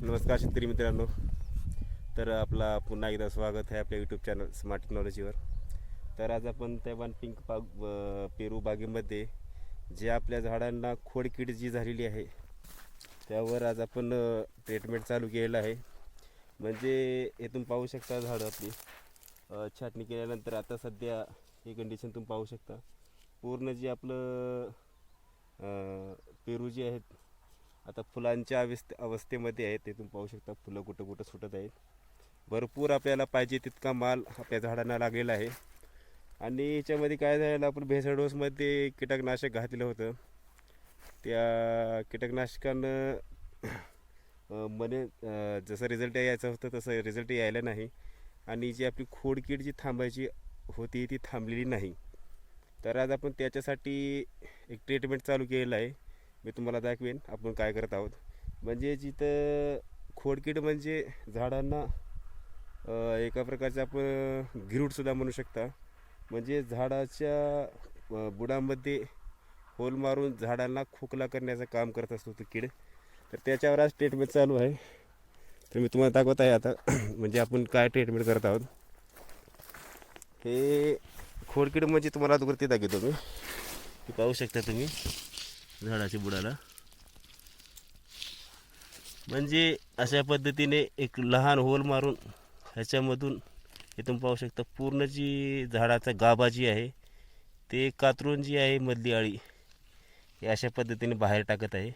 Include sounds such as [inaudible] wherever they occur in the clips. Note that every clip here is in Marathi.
नमस्कार शेतकरी मित्रांनो. तर आपला पुन्हा एकदा स्वागत आहे आपल्या यूट्यूब चॅनल स्मार्ट टेक्नॉलॉजीवर तर आज आपण तैवान पिंक बाग पेरू बागेमध्ये जे आपल्या झाडांना खोडकीड जी झालेली आहे त्यावर आज आपण ट्रीटमेंट चालू केलेलं आहे. म्हणजे येथून पाहू शकता झाडं आपली. छाटणी केल्यानंतर आता सध्या ही कंडिशन तुम्ही पाहू शकता. पूर्ण जे आपलं पेरू जे आहेत आता फुलांच्या अवस्थे अवस्थेमध्ये आहेत ते तुम्ही पाहू शकता फुलं कुठं कुठं सुटत आहेत. भरपूर आपल्याला पाहिजे तितका माल आपल्या झाडांना लागलेला आहे. आणि याच्यामध्ये काय झालं आपण भेसडोसमध्ये कीटकनाशक घातलं होतं. त्या कीटकनाशकानं मने जसं रिझल्ट यायचं होतं तसं रिझल्ट यायला नाही. आणि जी आपली खोडकीड जी थांबायची होती ती थांबलेली नाही. तर आज आपण त्याच्यासाठी एक ट्रीटमेंट चालू केलेलं आहे. मी तुम्हाला दाखवेन आपण काय करत आहोत. म्हणजे जिथं खोडकीड म्हणजे झाडांना एका प्रकारचं आपण गिरूटसुद्धा म्हणू शकता. म्हणजे झाडाच्या बुडामध्ये होल मारून झाडांना खोकला करण्याचं काम करत असतो तो कीड. तर त्याच्यावर आज ट्रीटमेंट चालू आहे. तर मी तुम्हाला दाखवत आहे आता [clears throat] म्हणजे आपण काय ट्रीटमेंट करत आहोत. हे खोडकीड म्हणजे तुम्हाला अगोदर ते दाखवतो मी. पाहू शकता तुम्ही. झाडाच्या बुडाला. म्हणजे अशा पद्धतीने एक लहान होल मारून ह्याच्यामधून हे तुम्ही पाहू शकता पूर्ण जी झाडाचा गाभा जी आहे ते कातरून जी आहे मधली आळी हे अशा पद्धतीने बाहेर टाकत आहे.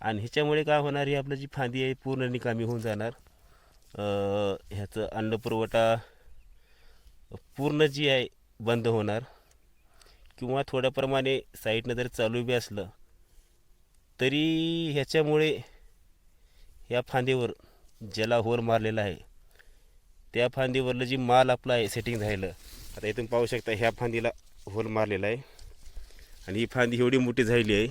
आणि ह्याच्यामुळे काय होणार ही आपलं जी फांदी आहे पूर्ण निकामी होऊन जाणार. ह्याचं अन्नपुरवठा पूर्ण जी आहे बंद होणार. किंवा थोड्या प्रमाणे साईडनं जर चालू बी असलं तरी ह्याच्यामुळे ह्या फांदीवर ज्याला होल मारलेला आहे त्या फांदीवरलं जी माल आपला आहे सेटिंग झालेलं आता इथून पाहू शकता ह्या फांदीला होल मारलेला आहे. आणि ही फांदी एवढी मोठी झालेली आहे.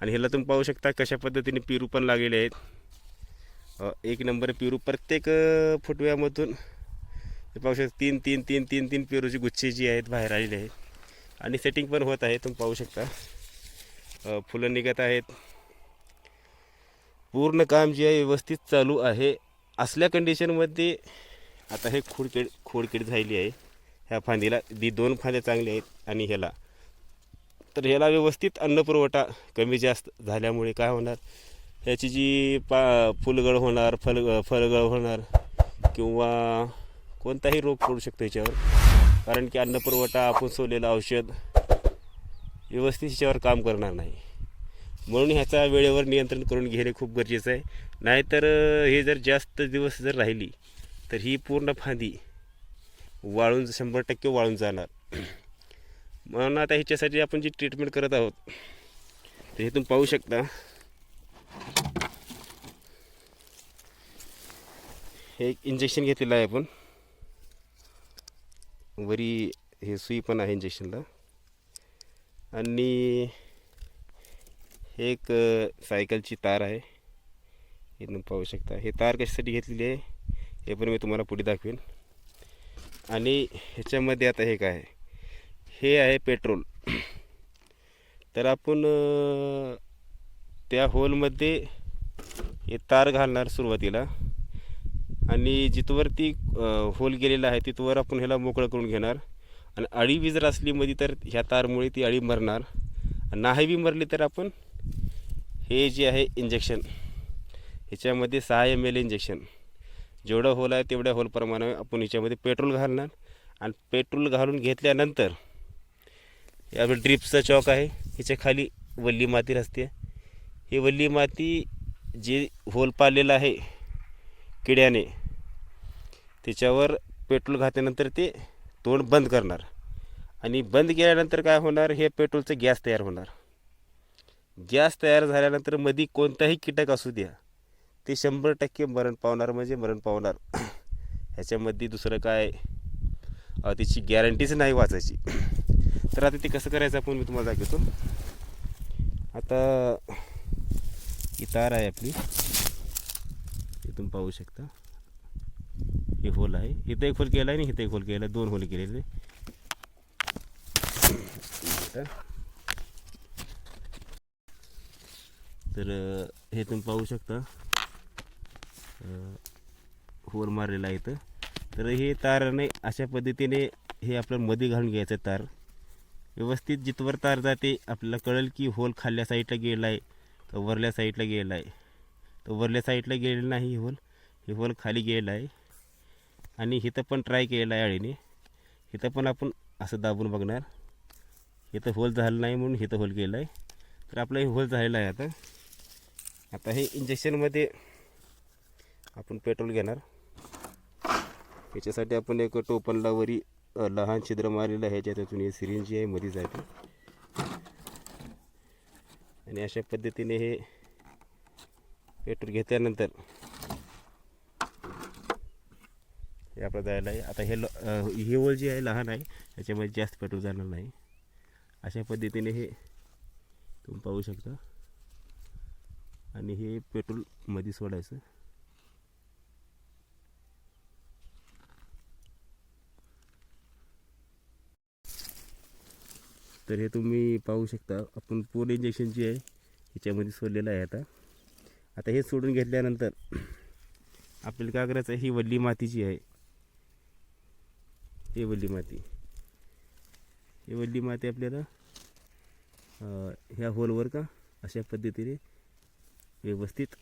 आणि ह्याला तुम्ही पाहू शकता कशा पद्धतीने पेरू पण लागलेले आहेत. एक नंबर पेरू प्रत्येक फुटव्यामधून हे पाहू शकता तीन तीन तीन तीन तीन पेरूची गुच्छे जी आहेत बाहेर आलेले आहेत आणि सेटिंग पण होत आहे तुम्ही पाहू शकता. फुलं निघत आहेत. पूर्ण काम जे आहे व्यवस्थित चालू आहे. असल्या कंडिशनमध्ये आता हे खोडकीड खोडकीड झालेली आहे. ह्या फांदीला दी दोन फांद्या चांगल्या आहेत आणि ह्याला. तर ह्याला व्यवस्थित अन्नपुरवठा कमी जास्त झाल्यामुळे काय होणार? ह्याची जी पा फुलगळ होणार फल फलगळ होणार किंवा कोणताही रोग पडू शकतो ह्याच्यावर. कारण की अन्नपुरवठा आपण सोडलेलं औषध व्यवस्थित ह्याच्यावर काम करणार नाही. म्हणून ह्याचा वेळेवर नियंत्रण करून घेणे खूप गरजेचं आहे. नाहीतर हे जर जास्त दिवस जर राहिली तर ही पूर्ण फांदी वाळून शंभर टक्के वाळून जाणार. [clears throat] म्हणून आता ह्याच्यासाठी आपण जी ट्रीटमेंट करत आहोत तर हे तुम्ही पाहू शकता. हे एक इंजेक्शन घेतलेलं आहे आपण. वरी हे सुई पण आहे इंजेक्शनला. आणि हे एक सायकलची तार आहे. हे तुम्ही पाहू शकता. हे तार कशासाठी घेतलेली आहे हे पण मी तुम्हाला पुढे दाखवेन. आणि ह्याच्यामध्ये आता हे काय हे आहे पेट्रोल. तर आपण त्या होलमध्ये हे तार घालणार सुरुवातीला. आणि जिथवरती होल गेलेला आहे तिथवर आपण ह्याला मोकळं करून घेणार. आणि अळी बी जर असली मध्ये तर ह्या तारमुळे ती अळी मरणार. नाही बी मरली तर आपण हे जे आहे इंजेक्शन ह्याच्यामध्ये सहा एम एल इंजेक्शन जेवढं होल आहे तेवढ्या होलप्रमाणे आपण ह्याच्यामध्ये पेट्रोल घालणार. आणि पेट्रोल घालून घेतल्यानंतर हे आपलं ड्रिपचा चॉक आहे. ह्याच्या खाली वल्ली माती असते ही वल्ली माती जे होल पाळलेलं आहे किड्याने त्याच्यावर पेट्रोल घातल्यानंतर ते तोंड बंद करणार. आणि बंद केल्यानंतर काय होणार? हे पेट्रोलचं गॅस तयार होणार. गॅस तयार झाल्यानंतरमध्ये कोणताही कीटक असू द्या ते शंभर टक्के मरण पावणार म्हणजे मरण पावणार. [clears throat] ह्याच्यामध्ये दुसरं काय? त्याची गॅरंटीच नाही वाचायची. [clears throat] तर आता ते कसं करायचं आपण मी तुम्हाला दाखवतो. आता ही तार आहे आपली. इथून पाहू शकता. हे होल आहे. इथं एक होल केला आहे आणि इथं एक होल केला आहे दोन होल केलेले तर हे तुम्ही पाहू शकता. होल मारलेला आहे इथं. तर हे ताराने अशा पद्धतीने हे आपलं मध्ये घालून घ्यायचं तार. व्यवस्थित जिथवर तार जाते आपल्याला कळेल की होल खाल्ल्या साईडला गेला आहे तर वरल्या साईडला गेला आहे तर वरल्या साईडला गेलेलं नाही होल हे होल खाली गेला आहे आणि इथं पण ट्राय केलेलं आहे अळीने. इथं पण आपण असं दाबून बघणार. इथं होल झालं नाही म्हणून इथं होल केलं आहे तर आपलं हे होल झालेलं आहे आता. आता हे इंजेक्शनमध्ये आपण पेट्रोल घेणार. याच्यासाठी आपण एक टोपनला वरी लहान छिद्र मारलेलं आहे. त्याच्यातून हे सिरिंज जी आहे मध्ये जाते आणि अशा पद्धतीने हे पेट्रोल घेतल्यानंतर हे प्रदायला जायला आहे. आता हे ल अ, हे होल जे आहे लहान आहे याच्यामध्ये जास्त पेट्रोल जाणार नाही. अशा पद्धतीने हे तुम्ही पाहू शकता. आणि हे पेट्रोलमध्ये सोडायचं. तर हे तुम्ही पाहू शकता आपण पूर्ण इंजेक्शन जे आहे ह्याच्यामध्ये सोडलेलं आहे आता. आता हे सोडून घेतल्यानंतर आपल्याला काय करायचं आहे ही वल्ली माती जी आहे ही वल्ली माती. ही वल्ली माती आपल्याला ह्या होलवर का अशा पद्धतीने व्यवस्थित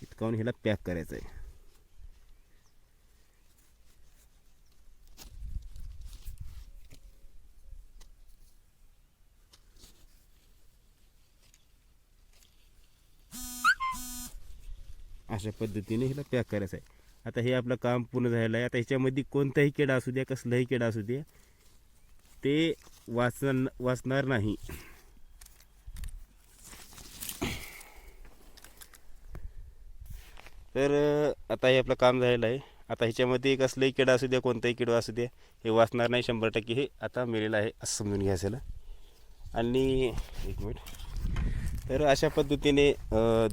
चिटकावून ह्याला पॅक करायचं आहे. अशा पद्धतीने ह्याला पॅक करायचं आहे. आता हे आपलं काम पूर्ण झालेलं आहे. आता ह्याच्यामध्ये कोणताही किडा असू द्या कसलाही किडा असू द्या ते वाचन वाचणार नाही. तर आता हे आपलं काम झालेलं आहे. आता ह्याच्यामध्ये कसलाही किडा असू द्या कोणताही किडा असू द्या हे वाचणार नाही शंभर टक्के. हे आता मिळेल आहे असं समजून घ्यायचं. आणि एक मिनिट. तर अशा पद्धतीने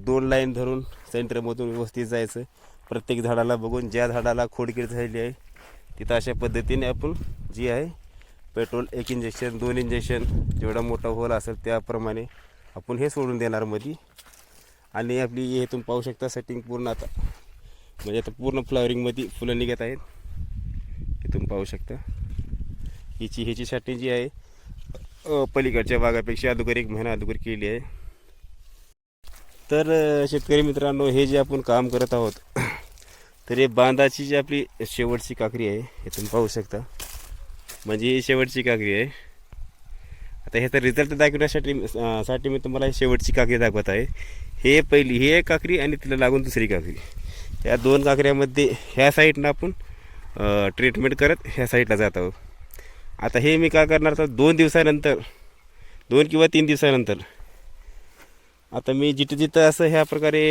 दोन लाईन धरून सेंटरमधून व्यवस्थित जायचं. प्रत्येक झाडाला बघून ज्या झाडाला खोडकीड झालेली आहे तिथं अशा पद्धतीने आपण जी आहे पेट्रोल एक इंजेक्शन दोन इंजेक्शन जेवढा मोठा होल असेल त्याप्रमाणे आपण हे सोडून देणार मध्ये आणि आपली हे तुम्ही पाहू शकता सेटिंग पूर्ण आता. म्हणजे आता पूर्ण फ्लॉवरिंगमध्ये फुलं निघत आहेत. हे तुम्ही पाहू शकता. हिची ह्याची सेटिंग जी आहे पलीकडच्या भागापेक्षा अगोदर एक महिना अगोदर केली आहे. तर शेतकरी मित्रांनो हे जे आपण काम करत आहोत तर हे बांधाची जी आपली शेवटची काकरी आहे हे तुम्ही पाहू शकता. म्हणजे ही शेवटची काकरी आहे. आता ह्याचा रिझल्ट दाखवण्यासाठी साठी मी तुम्हाला शेवटची काकरी दाखवत आहे. हे पहिली हे एक काकरी आणि तिला लागून दुसरी काकरी या दोन काकऱ्यामध्ये ह्या साईडनं आपण ट्रीटमेंट करत ह्या साईडला जात आहोत. आता हे मी काय करणार तर दोन दिवसानंतर दोन किंवा तीन दिवसानंतर. आता मी जिथं जिथं असं ह्या प्रकारे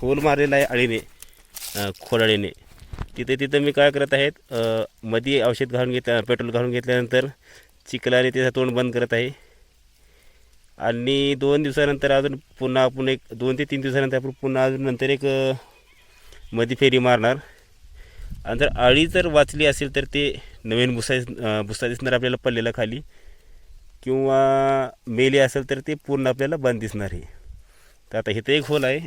होल [coughs] मारलेला आहे अळीने अं, तिथे तिथं मी काय करत आहेत मध्ये औषध घालून घेतल्या पेट्रोल घालून घेतल्यानंतर चिखलाने त्याचं तोंड बंद करत आहे. आणि दोन दिवसानंतर अजून पुन्हा आपण एक दोन ते तीन दिवसानंतर आपण पुन्हा अजून नंतर एक मध्ये फेरी मारणार. आणि जर अळी जर वाचली असेल तर ते नवीन भुसा भुसा दिसणार आपल्याला पडलेला खाली. किंवा मेली असेल तर ते पूर्ण आपल्याला बंद दिसणार आहे. तर आता इथं एक होल आहे.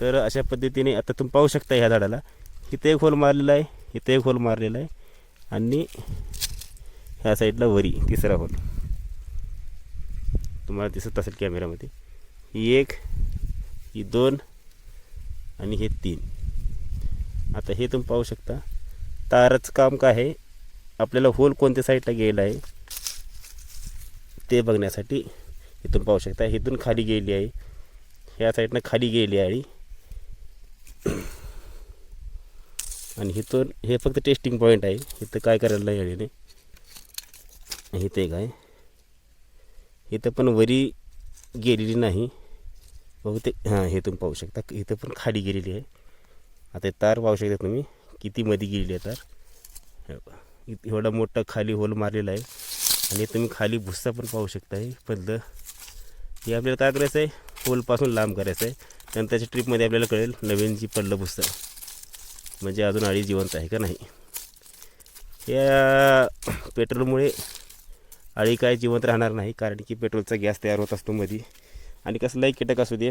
तर अशा पद्धतीने आता तुम्ही पाहू शकता ह्या झाडाला. इथे एक होल मारलेला आहे इथे एक होल मारलेला आहे आणि ह्या साईडला वरी तिसरा होल. तुम्हाला दिसत असेल कॅमेऱ्यामध्ये. ही एक ही दोन आणि हे तीन. आता हे तुम्ही पाहू शकता. तारच काम काय आहे? आपल्याला होल कोणत्या साईडला गेला आहे? ते बघण्यासाठी इथून पाहू शकता. इथून खाली गेली आहे. ह्या साईडनं खाली गेली आहे. आणि इथून हे फक्त टेस्टिंग पॉईंट आहे. इथं काय करायला नाही आणि इथे एक आहे इथं पण वरी गेलेली नाही. बहुतेक हां हे तुम्ही पाहू शकता. इथं पण खाली गेलेली आहे. आता तार पाहू शकता तुम्ही. किती मध्ये गेलेली आहे तार. एवढा मोठा खाली होल मारलेला आहे. आणि तुम्ही खाली भुस्सा पण पाहू शकता हे पल्लं हे आपल्याला काय करायचं आहे? होलपासून लांब करायचं आहे. नंतरच्या ट्रीपमध्ये आपल्याला कळेल नवीन जी पडलं भुस्सा. म्हणजे अजून अळी जिवंत आहे का नाही? या पेट्रोलमुळे अळी काय जिवंत राहणार नाही कारण की पेट्रोलचा गॅस तयार होत असतो मध्ये आणि कसलाही कीटक असू दे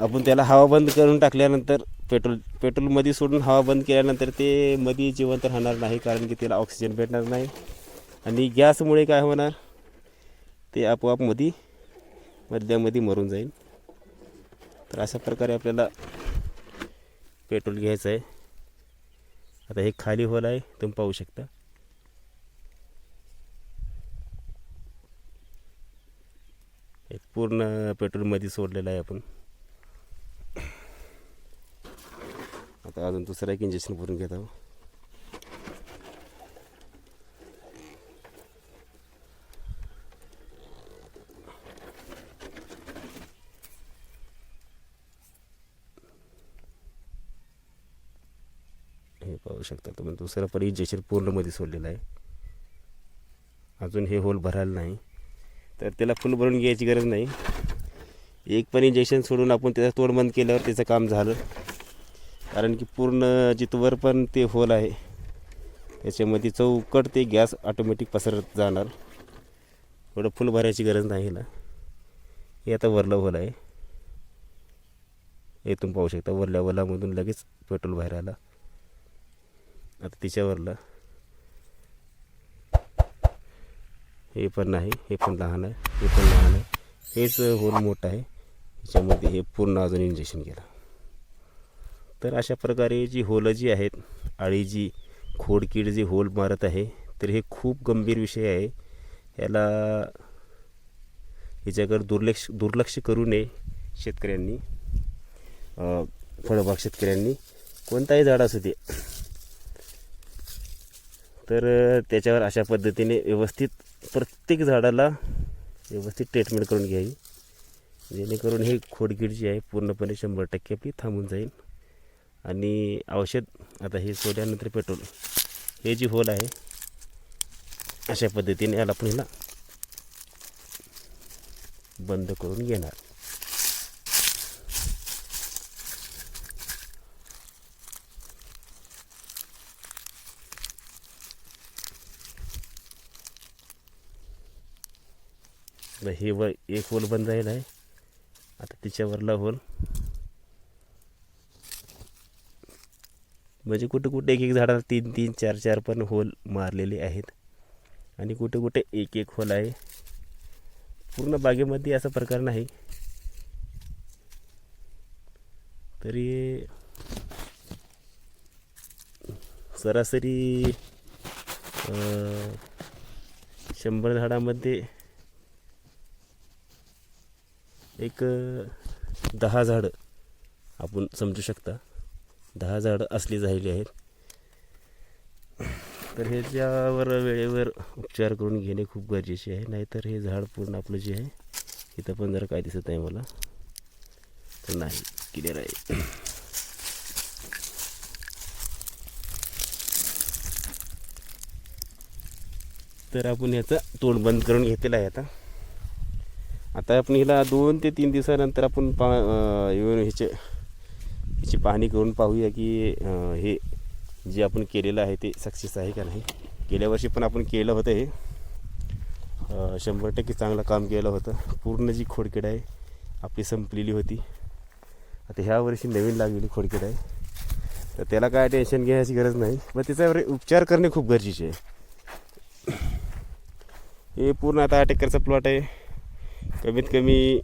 आपण त्याला हवा बंद करून टाकल्यानंतर पेट्रोल पेट्रोलमध्ये सोडून हवा बंद केल्यानंतर ते मध्ये जिवंत राहणार नाही कारण की त्याला ऑक्सिजन भेटणार नाही. आणि गॅसमुळे काय होणार? ते आपोआपमध्ये मधल्यामध्ये मरून जाईल. तर अशा प्रकारे आपल्याला पेट्रोल घ्यायचं आहे. आता हे खाली होल आहे तुम्ही पाहू शकता. हे पूर्ण पेट्रोलमध्ये सोडलेलं आहे आपण. आता अजून दुसरं एक इंजेक्शन भरून घेत आहोत हे पाहू शकता तुम्ही दुसरं पण इंजेक्शन पूर्णमध्ये सोडलेलं आहे. अजून हे होल भरायला नाही. तर त्याला फुल भरून घ्यायची गरज नाही. एक पण इंजेक्शन सोडून आपण त्याचं तोड बंद केल्यावर त्याचं काम झालं. कारण की पूर्ण जितवर पण ते होल आहे त्याच्यामध्ये चौकट ते गॅस ऑटोमॅटिक पसरत जाणार. एवढं फुल भरायची गरज नाही ना हे आता वरलं होल आहे. हे तुम्ही पाहू शकता वरल्या वलामधून लगेच पेट्रोल बाहेर आला. आता तिच्यावरला. हे पण नाही हे पण लहान आहे हे पण लहान आहे. हेच होल मोठं आहे. ह्याच्यामध्ये हे पूर्ण अजून इंजेक्शन केलं. तर अशा प्रकारे जी होलं जी आहेत आळी जी खोडकीड जी होल मारत आहे तर हे खूप गंभीर विषय आहे. याला ह्याच्याकडे दुर्लक्ष दुर्लक्ष करू नये शेतकऱ्यांनी. फळबाग शेतकऱ्यांनी. कोणताही झाड असू दे तर त्याच्यावर अशा पद्धतीने व्यवस्थित प्रत्येक झाडाला व्यवस्थित ट्रीटमेंट करून घ्यावी. जेणेकरून हे खोडकीड जी आहे पूर्णपणे शंभर टक्के आपली थांबून जाईल. आणि औषध आता हे सोडल्यानंतर पेट्रोल हे जी होल आहे अशा पद्धतीने याला आपण बंद करून घेणार. आता हे व एक होल बंद जाईल आहे. आता तिच्यावरला होल. म्हणजे कुठे कुठे एक एक झाडाला तीन तीन चार चार पण होल मारलेले आहेत. आणि कुठे कुठे एक एक होल आहे. पूर्ण बागेमध्ये असा प्रकार नाही. तरी सरासरी शंभर झाडामध्ये एक दहा झाडं आपण समजू शकता. दहा झाडं असली झालेली आहेत. तर ह्याच्यावर वेळेवर उपचार करून घेणे खूप गरजेचे आहे. नाहीतर हे झाड पूर्ण आपलं जे आहे इथं पण जर काय दिसत नाही मला. तर नाही क्लिअर आहे. तर आपण याचा तोंड बंद करून घेतलेला आहे आता. आता आपण हिला दोन ते तीन दिवसानंतर आपण पा येऊन ह्याचे ह्याची पाहणी करून पाहूया की हे जे आपण केलेलं आहे ते सक्सेस आहे का नाही. गेल्या वर्षी पण आपण केलं होतं हे. शंभर टक्के चांगलं काम केलं होतं. पूर्ण जी खोडकीड आहे आपली संपलेली होती. आता ह्या वर्षी नवीन लागलेली खोडकीड आहे. तर त्याला काय टेन्शन घ्यायची गरज नाही. पण त्याच्यावर उपचार करणे खूप गरजेचे आहे. हे पूर्ण आता आठ एकरचा प्लॉट आहे. कमीत कमी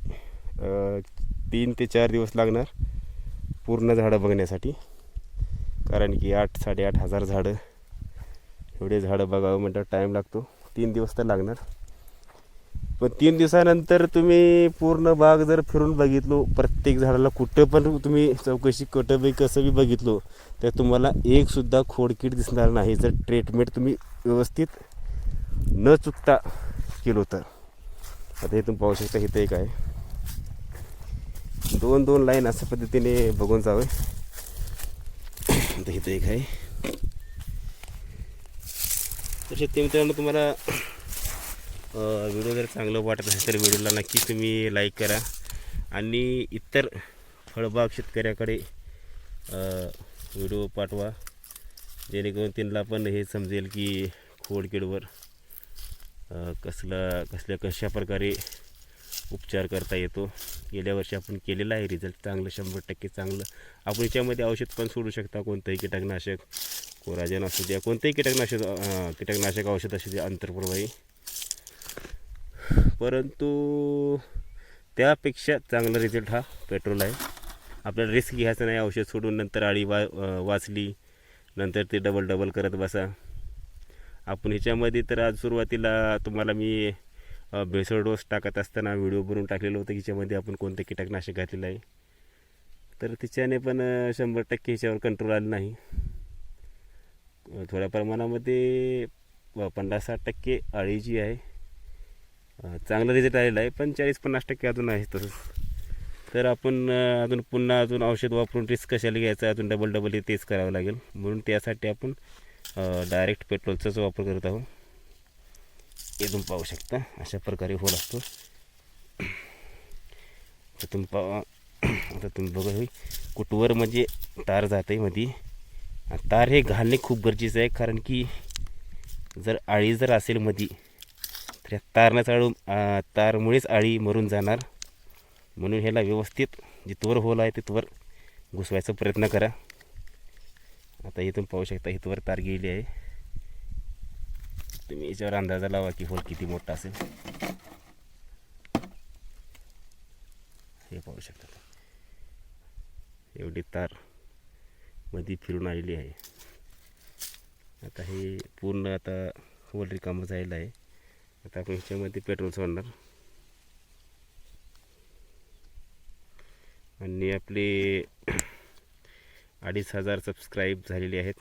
तीन ते चार दिवस लागणार पूर्ण झाडं बघण्यासाठी. कारण की आठ साडेआठ हजार झाडं एवढे झाडं बघावं म्हटलं टाईम लागतो. तीन दिवस तर लागणार. पण तीन दिवसानंतर तुम्ही पूर्ण बाग जर फिरून बघितलो प्रत्येक झाडाला कुठं पण तुम्ही चौकशी कुठं बी कसं बी बघितलो तर तुम्हाला एकसुद्धा खोडकीड दिसणार नाही. जर ट्रीटमेंट तुम्ही व्यवस्थित न चुकता केलो तर. आता हे तुम्ही पाहू शकता इथं एक आहे. दोन दोन लाईन अशा पद्धतीने बघून जावे आता इथं एक आहे. तर शेतकरी मित्रांनो तुम्हाला व्हिडिओ जर चांगलं वाटत असेल तर व्हिडिओला नक्की तुम्ही लाईक करा. आणि इतर फळबाग शेतकऱ्याकडे व्हिडिओ पाठवा. जेणेकरून त्यांना पण हे समजेल की खोडकिडवर कसलं कसल्या कशा प्रकारे उपचार करता येतो? गेल्या वर्षी आपण केलेला आहे रिझल्ट चांगलं शंभर टक्के चांगलं. आपण याच्यामध्ये औषध पण सोडू शकता. कोणतंही कीटकनाशक कोराजन असू द्या कोणतंही कीटकनाशक कीटकनाशक औषध असू द्या अंतरप्रवाही परंतु त्यापेक्षा चांगला रिझल्ट हा पेट्रोल आहे. आपल्याला रिस्क घ्यायचं नाही. औषध सोडून नंतर आळी वा वाचली नंतर ते डबल डबल करत बसा. आपण ह्याच्यामध्ये तर आज सुरुवातीला तुम्हाला मी भेसळ डोस टाकत असताना व्हिडिओ बनवून टाकलेलं होतं ह्याच्यामध्ये आपण कोणतं कीटकनाशक घातलेलं आहे. तर तिच्याने पण शंभर टक्के ह्याच्यावर कंट्रोल आलं नाही. थोड्या प्रमाणामध्ये पन्नास साठ टक्के अळी जी आहे चांगला रिझल्ट आलेला आहे पण चाळीस पन्नास टक्के अजून आहे तसंच. तर आपण अजून पुन्हा अजून औषध वापरून रिस्क कशाला घ्यायचं? अजून डबल डबल हे तेच करावं लागेल. म्हणून त्यासाठी आपण डायरेक्ट पेट्रोलचाच वापर करत आहोत. हे तुम्ही पाहू शकता. अशा प्रकारे होल असतो. तर तुम्ही पा आता तुम्ही बघा होई कुटवर म्हणजे तार जात आहे मध्ये तार हे घालणे खूप गरजेचं आहे. कारण की जर आळी जर असेल मध्ये तर या तारनं चाळून तारमुळेच आळी मरून जाणार. म्हणून ह्याला व्यवस्थित जिथवर होल आहे तिथवर घुसवायचा प्रयत्न करा. आता इथून पाहू शकता इथवर तार गेली आहे. तुम्ही याच्यावर अंदाजा लावा की होल किती मोठा असेल. हे पाहू शकता एवढी तारमध्ये फिरून आलेली आहे. आता हे पूर्ण आता होल रिकामं झालेलं आहे. आता आपण ह्याच्यामध्ये पेट्रोल सोडणार. आणि आपले अडीच हजार सबस्क्राईब झालेले आहेत.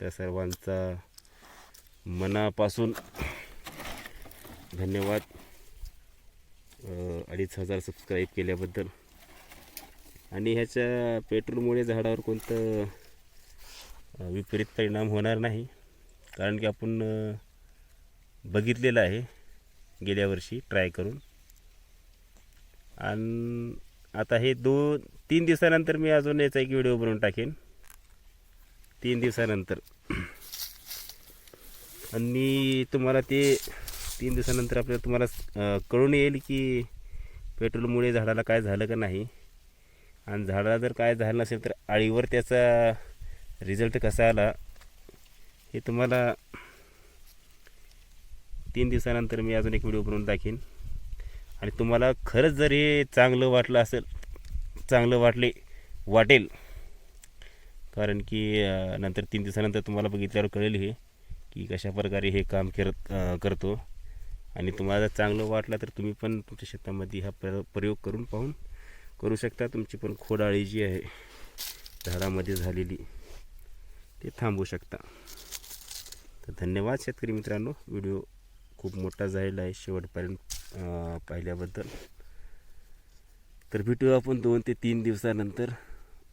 त्या सर्वांचा मनापासून धन्यवाद. अडीच हजार सबस्क्राईब केल्याबद्दल. आणि ह्याच्या पेट्रोलमुळे झाडावर कोणतं विपरीत परिणाम होणार नाही. कारण की आपण बघितलेलं आहे गेल्या वर्षी ट्राय करून. आणि आता हे दोन तीन दिवसानंतर मी अजून याचा एक व्हिडिओ बनवून टाकेन. तीन दिवसानंतर. आणि तुम्हाला ते तीन दिवसानंतर आपल्याला तुम्हाला कळून येईल की पेट्रोलमुळे झाडाला काय झालं का नाही. आणि झाडाला जर काय झालं नसेल तर आळीवर त्याचा रिझल्ट कसा आला हे तुम्हाला तीन दिवसानंतर मी अजून एक व्हिडिओ बनवून दाखीन आणि तुम्हाला खरंच जर हे चांगलं वाटलं असेल चांगलं वाटले वाटेल कारण की नंतर तीन दिवसानंतर तुम्हाला बघितल्यावर कळेल हे की कशा प्रकारे हे काम करत करतो. आणि तुम्हाला जर चांगलं वाटलं तर तुम्ही पण तुमच्या शेतामध्ये हा प्र प्रयोग करून पाहून करू शकता. तुमची पण खोडाळी जी आहे झाडामध्ये झालेली ते थांबवू शकता. तर धन्यवाद शेतकरी मित्रांनो. व्हिडिओ खूप मोठा झालेला आहे शेवटपर्यंत पाहिल्याबद्दल. तर भेटू आपण दोन ते तीन दिवसानंतर.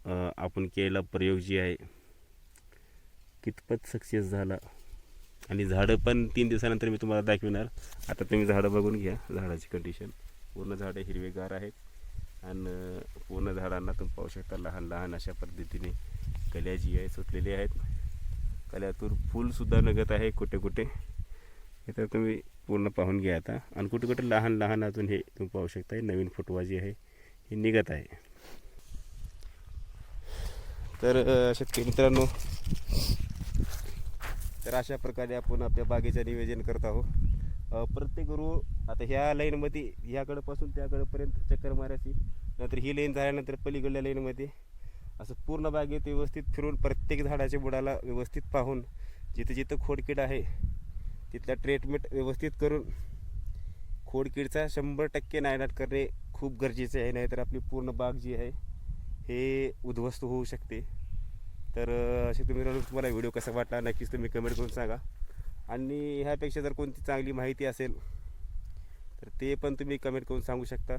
आपण केलेला प्रयोग जी आहे कितपत सक्सेस झाला? आणि झाडं पण तीन दिवसानंतर मी तुम्हाला दाखविणार. आता तुम्ही झाडं बघून घ्या झाडाची कंडिशन पूर्ण झाडं हिरवेगार आहेत. आणि पूर्ण झाडांना तुम्ही पाहू शकता लहान लहान अशा पद्धतीने कल्या जी आहे सुटलेली आहेत. कल्यातून फूलसुद्धा नगत आहे कुठे कुठे. हे तर तुम्ही पूर्ण पाहून घ्या आता. आणि कुठे कुठे लहान लहान अजून हे तुम्ही पाहू शकता. नवीन फुटवा जी आहे हे निघत आहे. तर शेतकरी मित्रांनो तर अशा प्रकारे आपण आपल्या बागेचं नियोजन करत आहोत. प्रत्येक रो आता ह्या लाईनमध्ये ह्याकडंपासून त्याकडंपर्यंत चक्कर मारायची. नंतर ही लाईन झाल्यानंतर पलीकडल्या लाईनमध्ये असं पूर्ण बागेत व्यवस्थित फिरून प्रत्येक झाडाच्या बुडाला व्यवस्थित पाहून जिथं जिथं खोडकीड आहे तिथला ट्रीटमेंट व्यवस्थित करून खोडकीडचा शंभर टक्के नायनाट करणे खूप गरजेचे आहे. नाहीतर आपली पूर्ण बाग जी आहे हे उद्ध्वस्त होऊ शकते. तर असे तुम्ही मित्रांनो, तुम्हाला व्हिडिओ कसा वाटला नक्कीच तुम्ही कमेंट करून सांगा. आणि ह्यापेक्षा जर कोणती चांगली माहिती असेल तर ते पण तुम्ही कमेंट करून सांगू शकता.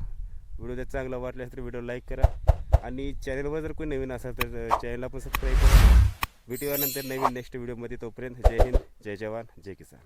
व्हिडिओ जर चांगला वाटला तर व्हिडिओ लाईक करा. आणि चॅनलवर जर कोणी नवीन असेल तर चॅनलला पण सबस्क्राईब करा. व्हिडिओनंतर नवीन नेक्स्ट व्हिडिओमध्ये तोपर्यंत जय हिंद जय जवान जय किसान.